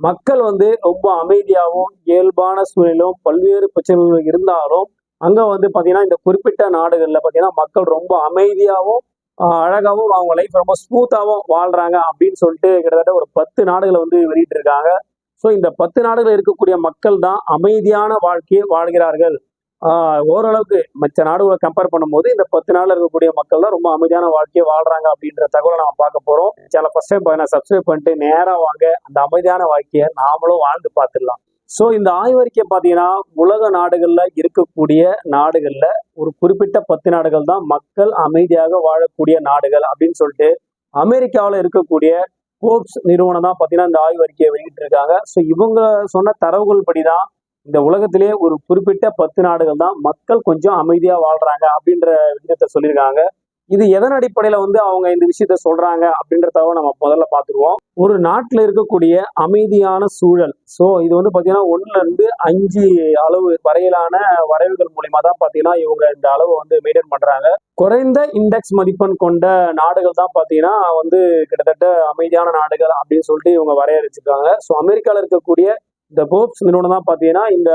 மக்கள் வந்து ரொம்ப அமைதியாகவும் இயல்பான சூழலும் பல்வேறு பிரச்சனைகள் இருந்தாலும் அங்கே வந்து பார்த்தீங்கன்னா இந்த குறிப்பிட்ட நாடுகளில் பார்த்தீங்கன்னா மக்கள் ரொம்ப அமைதியாகவும் அழகாகவும் அவங்க லைஃப் ரொம்ப ஸ்மூத்தாகவும் வாழ்கிறாங்க அப்படின்னு சொல்லிட்டு கிட்டத்தட்ட ஒரு பத்து நாடுகளை வந்து வெளியிட்டிருக்காங்க. ஸோ இந்த பத்து நாடுகள் இருக்கக்கூடிய மக்கள் தான் அமைதியான வாழ்க்கையை வாழ்கிறார்கள். ஓரளவுக்கு மற்ற நாடுகளை கம்பேர் பண்ணும்போது இந்த பத்து நாள் இருக்கக்கூடிய மக்கள் தான் ரொம்ப அமைதியான வாழ்க்கையை வாழ்றாங்க அப்படின்ற தகவலை நம்ம பார்க்க போறோம். சில ஃபர்ஸ்ட் டைம் நான் சப்ஸ்கிரைப் பண்ணிட்டு நேராக வாங்க. அந்த அமைதியான வாழ்க்கையை நாமளும் வாழ்ந்து பார்த்துடலாம். ஸோ இந்த ஆய்வறிக்கை பார்த்தீங்கன்னா உலக நாடுகள்ல இருக்கக்கூடிய நாடுகள்ல ஒரு குறிப்பிட்ட பத்து நாடுகள் தான் மக்கள் அமைதியாக வாழக்கூடிய நாடுகள் அப்படின்னு சொல்லிட்டு அமெரிக்காவில் இருக்கக்கூடிய கோப்ஸ் நிறுவனம் தான் பார்த்தீங்கன்னா இந்த ஆய்வறிக்கையை வெளியிட்டிருக்காங்க. ஸோ இவங்க சொன்ன தரவுகள் படி தான் இந்த உலகத்திலேயே ஒரு குறிப்பிட்ட பத்து நாடுகள் தான் மக்கள் கொஞ்சம் அமைதியா வாழ்றாங்க அப்படின்ற விஷயத்த சொல்லியிருக்காங்க. இது எதன் அடிப்படையில வந்து அவங்க இந்த விஷயத்த சொல்றாங்க அப்படின்றத நம்ம முதல்ல பார்த்துருவோம். ஒரு நாட்டில் இருக்கக்கூடிய அமைதியான சூழல். ஸோ இது வந்து பார்த்தீங்கன்னா ஒன்றுல இருந்து அஞ்சு அளவு வரையிலான வரைவுகள் மூலியமா தான் பார்த்தீங்கன்னா இவங்க இந்த அளவை வந்து மெயின்டைன் பண்றாங்க. குறைந்த இண்டெக்ஸ் மதிப்பெண் கொண்ட நாடுகள் தான் பார்த்தீங்கன்னா வந்து கிட்டத்தட்ட அமைதியான நாடுகள் அப்படின்னு சொல்லிட்டு இவங்க வரையறுச்சிருக்காங்க ஸோ அமெரிக்காவில் இருக்கக்கூடிய இந்த கோப்ஸ் நிறுவனம் தான் பார்த்தீங்கன்னா இந்த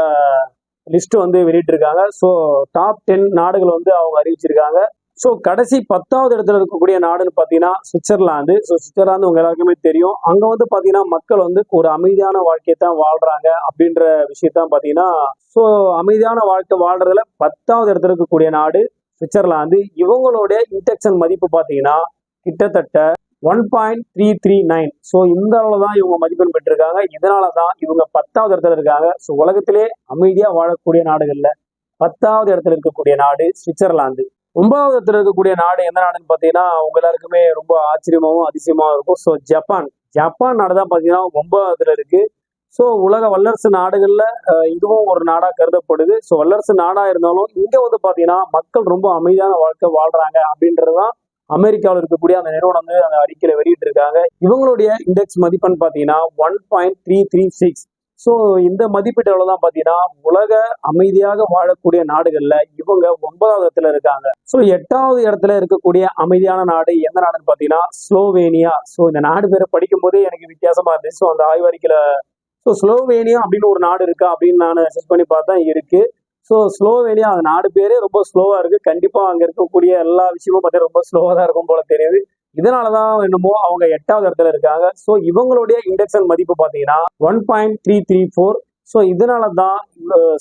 லிஸ்ட் வந்து வெளியிட்டிருக்காங்க. ஸோ டாப் டென் நாடுகள் வந்து அவங்க அறிவிச்சிருக்காங்க. ஸோ கடைசி பத்தாவது இடத்துல இருக்கக்கூடிய நாடுன்னு பார்த்தீங்கன்னா சுவிட்சர்லாந்து ஸோ சுவிட்சர்லாந்து உங்க எல்லாருக்குமே தெரியும். அங்கே வந்து பார்த்தீங்கன்னா மக்கள் வந்து ஒரு அமைதியான வாழ்க்கையை தான் வாழ்றாங்க அப்படின்ற விஷயத்தான் பார்த்தீங்கன்னா ஸோ அமைதியான வாழ்க்கை வாழ்றதுல பத்தாவது இடத்துல இருக்கக்கூடிய நாடு சுவிட்சர்லாந்து இவங்களுடைய இன்டெக்ஷன் மதிப்பு பார்த்தீங்கன்னா கிட்டத்தட்ட one point three three nine so இந்த அளவு தான் இவங்க மதிப்பெண் பெற்றிருக்காங்க. இதனால தான் இவங்க பத்தாவது இடத்துல இருக்காங்க. ஸோ உலகத்திலே அமைதியாக வாழக்கூடிய நாடுகளில் பத்தாவது இடத்துல இருக்கக்கூடிய நாடு சுவிட்சர்லாந்து. ஒன்பதாவது இடத்துல இருக்கக்கூடிய நாடு எந்த நாடுன்னு பார்த்தீங்கன்னா உங்க எல்லாருக்குமே ரொம்ப ஆச்சரியமாகவும் அதிசயமாகவும் இருக்கும். So Japan. ஜப்பான் நாடு தான் பார்த்தீங்கன்னா ஒன்பதாவதுல இருக்கு. ஸோ உலக வல்லரசு நாடுகளில் இதுவும் ஒரு நாடாக கருதப்படுது. ஸோ வல்லரசு நாடாக இருந்தாலும் இங்கே வந்து பார்த்தீங்கன்னா மக்கள் ரொம்ப அமைதியான வாழ்க்கை வாழ்றாங்க அப்படின்றதுதான் அமெரிக்காவில் இருக்கக்கூடிய அந்த நிறுவனம் வந்து அந்த அறிக்கையில வெளியிட்டு இருக்காங்க இவங்களுடைய இண்டெக்ஸ் மதிப்பெண் பார்த்தீங்கன்னா one point three three six so இந்த மதிப்பீட்டில் தான் பார்த்தீங்கன்னா உலக அமைதியாக வாழக்கூடிய நாடுகளில் இவங்க ஒன்பதாவது இடத்துல இருக்காங்க. ஸோ எட்டாவது இடத்துல இருக்கக்கூடிய அமைதியான நாடு எந்த நாடுன்னு பார்த்தீங்கன்னா ஸ்லோவேனியா. ஸோ இந்த நாடு பேரை படிக்கும் போதே எனக்கு வித்தியாசமா இருந்துச்சு. ஸோ அந்த ஆய்வறிக்கையில் ஸோ ஸ்லோவேனியா அப்படின்னு ஒரு நாடு இருக்கா அப்படின்னு நான் செக் பண்ணி பார்த்தா இருக்கு. ஸோ ஸ்லோவேனியா அந்த நாடு பேரே ரொம்ப ஸ்லோவாக இருக்கு. கண்டிப்பாக அங்கே இருக்கக்கூடிய எல்லா விஷயமும் பார்த்தீங்கன்னா ரொம்ப ஸ்லோவாக தான் இருக்கும் போல தெரியுது. இதனாலதான் என்னமோ அவங்க எட்டாவது இடத்துல இருக்காங்க. ஸோ இவங்களுடைய இண்டக்ஷன் மதிப்பு பார்த்தீங்கன்னா one point three three four so இதனால தான்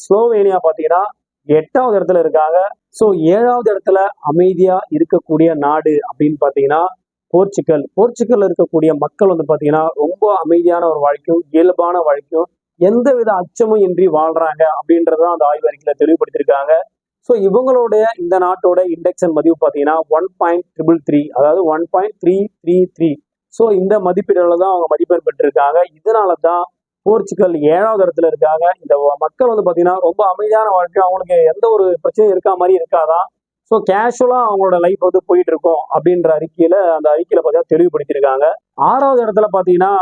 ஸ்லோவேனியா பார்த்தீங்கன்னா எட்டாவது இடத்துல இருக்காங்க. ஸோ ஏழாவது இடத்துல அமைதியாக இருக்கக்கூடிய நாடு அப்படின்னு பார்த்தீங்கன்னா போர்ச்சுகல். போர்ச்சுகல்ல இருக்கக்கூடிய மக்கள் வந்து பார்த்தீங்கன்னா ரொம்ப அமைதியான ஒரு வாழ்க்கையும் இயல்பான வாழ்க்கையும் எந்த வித அச்சமும் இன்றி வாழ்றாங்க அப்படின்றதான் அந்த ஆய்வறிக்கையில தெளிவுபடுத்தியிருக்காங்க. ஸோ இவங்களுடைய இந்த நாட்டோட இண்டெக்ஷன் மதிப்பு பார்த்தீங்கன்னா ஒன் பாயிண்ட் ட்ரிபிள் த்ரீ அதாவது one point three three three so இந்த மதிப்பீடுல தான் அவங்க மதிப்பெண் பெற்றிருக்காங்க இதனால தான் போர்ச்சுகல் ஏழாவது இடத்துல இருக்காங்க. இந்த மக்கள் வந்து பார்த்தீங்கன்னா ரொம்ப அமைதியான வாழ்க்கை அவங்களுக்கு எந்த ஒரு பிரச்சனையும் இருக்கா மாதிரி இருக்காதான் ஸோ கேஷுவலாக அவங்களோட லைஃப் வந்து போயிட்டு இருக்கோம் அப்படின்ற அறிக்கையில அந்த அறிக்கையில பார்த்தீங்கன்னா தெளிவுபடுத்தியிருக்காங்க. ஆறாவது இடத்துல பார்த்தீங்கன்னா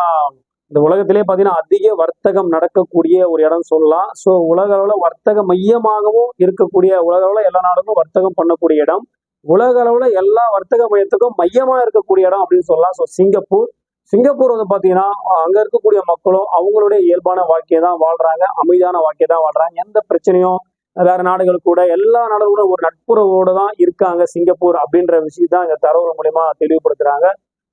இந்த உலகத்திலே பார்த்தீங்கன்னா அதிக வர்த்தகம் நடக்கக்கூடிய ஒரு இடம் சொல்லலாம். ஸோ உலக அளவில் வர்த்தக மையமாகவும் இருக்கக்கூடிய உலக அளவில் எல்லா நாடுகளும் வர்த்தகம் பண்ணக்கூடிய இடம். உலக அளவில் எல்லா வர்த்தக மையத்துக்கும் மையமாக இருக்கக்கூடிய இடம் அப்படின்னு சொல்லலாம். So Singapore. சிங்கப்பூர் வந்து பார்த்தீங்கன்னா அங்க இருக்கக்கூடிய மக்களும் அவங்களுடைய இயல்பான வாழ்க்கையை தான் வாழ்றாங்க. அமைதியான வாழ்க்கையை தான் வாழ்றாங்க. எந்த பிரச்சனையும் வேற நாடுகள் கூட எல்லா நாடுகளும் ஒரு நட்புறவோடு தான் இருக்காங்க சிங்கப்பூர் அப்படின்ற விஷயம் தான் இந்த தரவு மூலயமா தெளிவுபடுத்துறாங்க.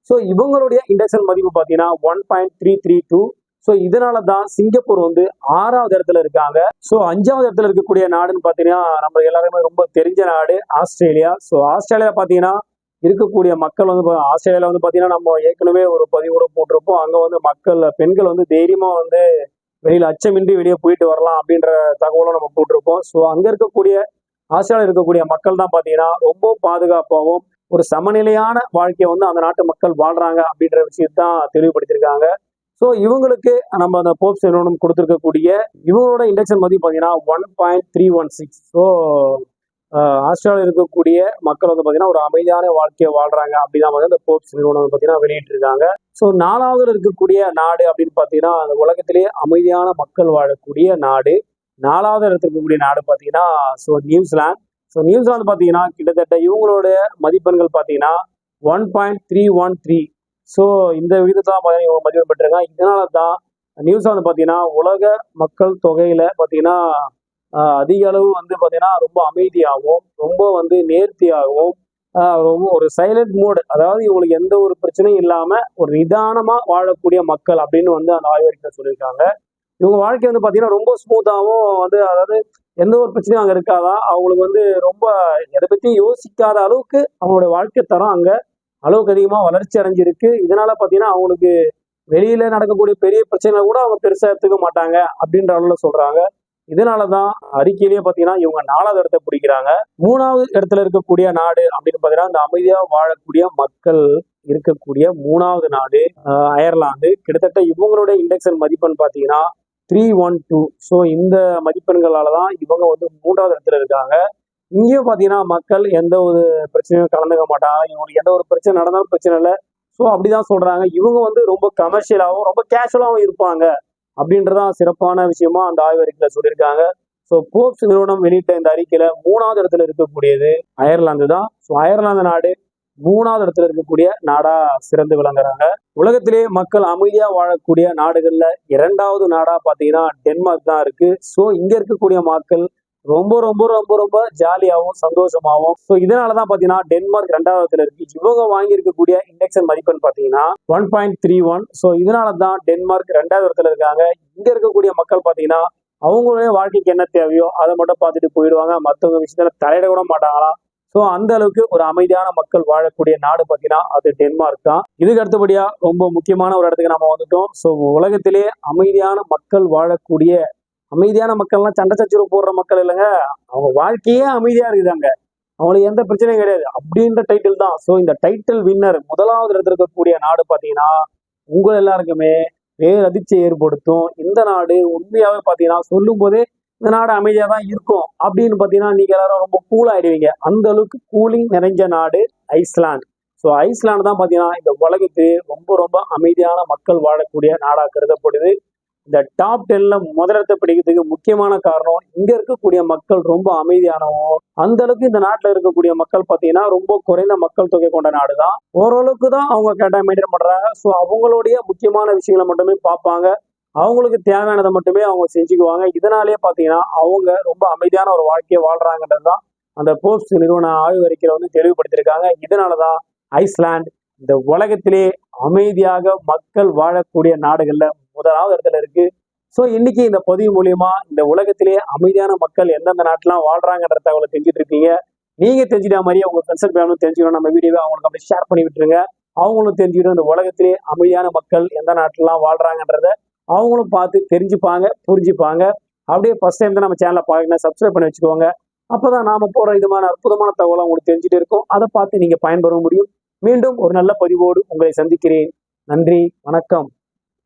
ஸோ இவங்களுடைய இண்டக்ஷன் மதிப்பு பார்த்தீங்கன்னா one point three three two so இதனால தான் சிங்கப்பூர் வந்து ஆறாவது இடத்துல இருக்காங்க. ஸோ அஞ்சாவது இடத்துல இருக்கக்கூடிய நாடுன்னு பார்த்தீங்கன்னா நம்ம எல்லாருமே ரொம்ப தெரிஞ்ச நாடு ஆஸ்திரேலியா. ஸோ ஆஸ்திரேலியா பார்த்தீங்கன்னா இருக்கக்கூடிய மக்கள் வந்து பா- ஆஸ்திரேலியாவில் வந்து பார்த்தீங்கன்னா நம்ம ஏற்கனவே ஒரு பதிவோட போட்டிருப்போம். அங்கே வந்து மக்கள் பெண்கள் வந்து தைரியமாக வந்து வெளியில் அச்சமின்றி வெளியே போயிட்டு வரலாம் அப்படின்ற தகவலும் நம்ம போட்டிருப்போம். ஸோ அங்கே இருக்கக்கூடிய ஆஸ்திரேலியா இருக்கக்கூடிய மக்கள் தான் பார்த்தீங்கன்னா ரொம்ப பாதுகாப்பாகவும் ஒரு சமநிலையான வாழ்க்கையை வந்து அந்த நாட்டு மக்கள் வாழ்றாங்க அப்படின்ற விஷயத்தான் தெளிவுபடுத்தியிருக்காங்க. ஸோ இவங்களுக்கு நம்ம அந்த போப்ஸ் நிறுவனம் கொடுத்துருக்கக்கூடிய இவங்களோட இண்டக்ஷன் மதிப்பு பார்த்தீங்கன்னா one point three one six so ஆஸ்திரேலியாவில் இருக்கக்கூடிய மக்கள் வந்து பார்த்தீங்கன்னா ஒரு அமைதியான வாழ்க்கையை வாழ்றாங்க அப்படின்னா வந்து அந்த போப்ஸ் நிறுவனம் பார்த்தீங்கன்னா வெளியிட்டிருக்காங்க. ஸோ நாலாவது இருக்கக்கூடிய நாடு அப்படின்னு பார்த்தீங்கன்னா அந்த உலகத்திலேயே அமைதியான மக்கள் வாழக்கூடிய நாடு. நாலாவது இடத்துல இருக்கக்கூடிய நாடு பார்த்தீங்கன்னா ஸோ நியூசிலாந்து. ஸோ நியூசிலாந்து பார்த்தீங்கன்னா கிட்டத்தட்ட இவங்களோட மதிப்பெண்கள் பார்த்தீங்கன்னா one point three one three so இந்த விகிதத்தில் பார்த்தீங்கன்னா இவங்க மதிப்பெண் பெற்றிருக்காங்க. இதனால தான் நியூசிலாந்து வந்து பார்த்தீங்கன்னா உலக மக்கள் தொகையில் பார்த்தீங்கன்னா அதிக அளவு வந்து பார்த்தீங்கன்னா ரொம்ப அமைதியாகவும் ரொம்ப வந்து நேர்த்தியாகவும் ரொம்ப ஒரு சைலண்ட் மோடு அதாவது இவங்களுக்கு எந்த ஒரு பிரச்சனையும் இல்லாமல் ஒரு நிதானமாக வாழக்கூடிய மக்கள் அப்படின்னு வந்து அந்த ஆய்வறிக்கையில் சொல்லியிருக்காங்க. இவங்க வாழ்க்கை வந்து பார்த்தீங்கன்னா ரொம்ப ஸ்மூத்தாகவும் வந்து அதாவது எந்த ஒரு பிரச்சனையும் அங்கே இருக்காதா? அவங்களுக்கு வந்து ரொம்ப எதை பற்றியும் யோசிக்காத அளவுக்கு அவங்களுடைய வாழ்க்கை தரம் அங்கே அளவுக்கு அதிகமாக வளர்ச்சி அடைஞ்சிருக்கு. இதனால பார்த்தீங்கன்னா அவங்களுக்கு வெளியில நடக்கக்கூடிய பெரிய பிரச்சனை கூட அவங்க பெருசாக எடுத்துக்க மாட்டாங்க அப்படின்ற அளவில் சொல்றாங்க. இதனால தான் அறிக்கையிலேயே பார்த்தீங்கன்னா இவங்க நாலாவது இடத்தை பிடிக்கிறாங்க. மூணாவது இடத்துல இருக்கக்கூடிய நாடு அப்படின்னு பார்த்தீங்கன்னா இந்த அமைதியாக வாழக்கூடிய மக்கள் இருக்கக்கூடிய மூணாவது நாடு அயர்லாந்து. கிட்டத்தட்ட இவங்களுடைய இண்டெக்ஷன் மதிப்பெண் பார்த்தீங்கன்னா த்ரீ ஒன் டூ ஸோ இந்த மதிப்பெண்களால தான் இவங்க வந்து மூன்றாவது இடத்துல இருக்காங்க. இங்கேயும் பார்த்தீங்கன்னா மக்கள் எந்த ஒரு பிரச்சனையும் கலந்துக்க மாட்டாங்க. இவங்களுக்கு எந்த ஒரு பிரச்சனை நடந்தாலும் பிரச்சனை இல்லை. ஸோ அப்படிதான் சொல்றாங்க. இவங்க வந்து ரொம்ப கமர்ஷியலாகவும் ரொம்ப கேஷுவலாகவும் இருப்பாங்க. அப்படின்றதான் சிறப்பான விஷயமா அந்த ஆய்வறிக்கையில சொல்லியிருக்காங்க. ஸோ போப்ஸ் நிறுவனம் வெளியிட்ட இந்த அறிக்கையில மூணாவது இடத்துல இருக்கக்கூடியது அயர்லாந்து தான். ஸோ அயர்லாந்து நாடு மூணாவது இடத்துல இருக்கக்கூடிய நாடா சிறந்து விளங்குறாங்க. உலகத்திலே மக்கள் அமைதியா வாழக்கூடிய நாடுகள்ல இரண்டாவது நாடா பாத்தீங்கன்னா டென்மார்க் தான் இருக்கு. ஸோ இங்க இருக்கக்கூடிய மக்கள் ரொம்ப ரொம்ப ரொம்ப ரொம்ப ஜாலியாகவும் சந்தோஷமாகவும் ஸோ இதனால தான் பார்த்தீங்கன்னா டென்மார்க் ரெண்டாவது இடத்துல இருக்கு. இவங்க வாங்கியிருக்கக்கூடிய இண்டெக்ஷன் மதிப்பெண் பார்த்தீங்கன்னா one point three one so இதனால தான் டென்மார்க் ரெண்டாவது இடத்துல இருக்காங்க. இங்க இருக்கக்கூடிய மக்கள் பார்த்தீங்கன்னா அவங்களுடைய வாழ்க்கைக்கு என்ன தேவையோ அதை மட்டும் பார்த்துட்டு போயிடுவாங்க. மற்றவங்க விஷயத்துல தலையிட கூட மாட்டாங்களாம். ஸோ அந்த அளவுக்கு ஒரு அமைதியான மக்கள் வாழக்கூடிய நாடு பார்த்தீங்கன்னா அது டென்மார்க் தான். இதுக்கு அடுத்தபடியா ரொம்ப முக்கியமான ஒரு இடத்துக்கு நம்ம வந்துட்டோம். ஸோ உலகத்திலே அமைதியான மக்கள் வாழக்கூடிய அமைதியான மக்கள்லாம் சண்டை சச்சரவு போடுற மக்கள் இல்லைங்க. அவங்க வாழ்க்கையே அமைதியா இருக்குதாங்க. அவங்களுக்கு எந்த பிரச்சனையும் கிடையாது. அப்படின்ற டைட்டில் தான். ஸோ இந்த டைட்டில் வின்னர் முதலாவது இடத்துல இருக்கக்கூடிய நாடு பார்த்தீங்கன்னா உங்கள் எல்லாருக்குமே பேரதிர்ச்சியை ஏற்படுத்தும். இந்த நாடு உண்மையாகவே பார்த்தீங்கன்னா சொல்லும் போதே இந்த நாடு அமைதியாக தான் இருக்கும் அப்படின்னு பார்த்தீங்கன்னா நீங்கள் எல்லாரும் ரொம்ப கூல் ஆயிடுவீங்க. அந்த அளவுக்கு கூலிங் நிறைஞ்ச நாடு ஐஸ்லாந்து. ஸோ ஐஸ்லாண்டு தான் பார்த்தீங்கன்னா இந்த உலகத்து ரொம்ப ரொம்ப அமைதியான மக்கள் வாழக்கூடிய நாடாக கருதப்படுது. இந்த டாப் டென்ல முதலிடத்தை பிடிக்கிறதுக்கு முக்கியமான காரணம் இங்க இருக்கக்கூடிய மக்கள் ரொம்ப அமைதியானவோ அந்த அளவுக்கு இந்த நாட்டில் இருக்கக்கூடிய மக்கள் பார்த்தீங்கன்னா ரொம்ப குறைந்த மக்கள் தொகை கொண்ட நாடு தான் ஓரளவுக்கு தான் அவங்க கேட்டா மெயின்டைன் பண்றாங்க. ஸோ அவங்களுடைய முக்கியமான விஷயங்களை மட்டுமே பார்ப்பாங்க. அவங்களுக்கு தேவையானதை மட்டுமே அவங்க செஞ்சுக்குவாங்க. இதனாலேயே பார்த்தீங்கன்னா அவங்க ரொம்ப அமைதியான ஒரு வாழ்க்கையை வாழ்றாங்கன்றது தான் அந்த போஸ்ட் நிறுவன ஆய்வு அறிக்கையில் வந்து தெளிவுபடுத்தியிருக்காங்க. இதனாலதான் ஐஸ்லாண்ட் இந்த உலகத்திலே அமைதியாக மக்கள் வாழக்கூடிய நாடுகளில் முதலாவது இடத்துல இருக்கு. ஸோ இன்னைக்கு இந்த பதிவு மூலியமா இந்த உலகத்திலே அமைதியான மக்கள் எந்தெந்த நாட்டிலாம் வாழ்றாங்கன்ற தகவலை தெரிஞ்சுட்டு இருக்கீங்க. நீங்க தெரிஞ்சுட்ட மாதிரி உங்க ஃப்ரெண்ட்ஸ் ஃபேமிலும் தெரிஞ்சுக்கணும். நம்ம வீடியோவை அவங்களுக்கு அப்படியே ஷேர் பண்ணி விட்டுருங்க. அவங்களும் தெரிஞ்சுக்கணும் இந்த உலகத்திலே அமைதியான மக்கள் எந்த நாட்டிலாம் வாழ்றாங்கன்றத அவங்களும் பார்த்து தெரிஞ்சுப்பாங்க புரிஞ்சுப்பாங்க. அப்படியே ஃபஸ்ட் டைம் தான் நம்ம சேனலை பார்க்கணும் சப்ஸ்கிரைப் பண்ணி வச்சுக்கோங்க. அப்பதான் நாம் போகிற இதுமான அற்புதமான தகவலை உங்களுக்கு தெரிஞ்சுட்டு இருக்கும். அதை பார்த்து நீங்கள் பயன்பெற முடியும். மீண்டும் ஒரு நல்ல பதிவோடு உங்களை சந்திக்கிறேன். நன்றி வணக்கம்.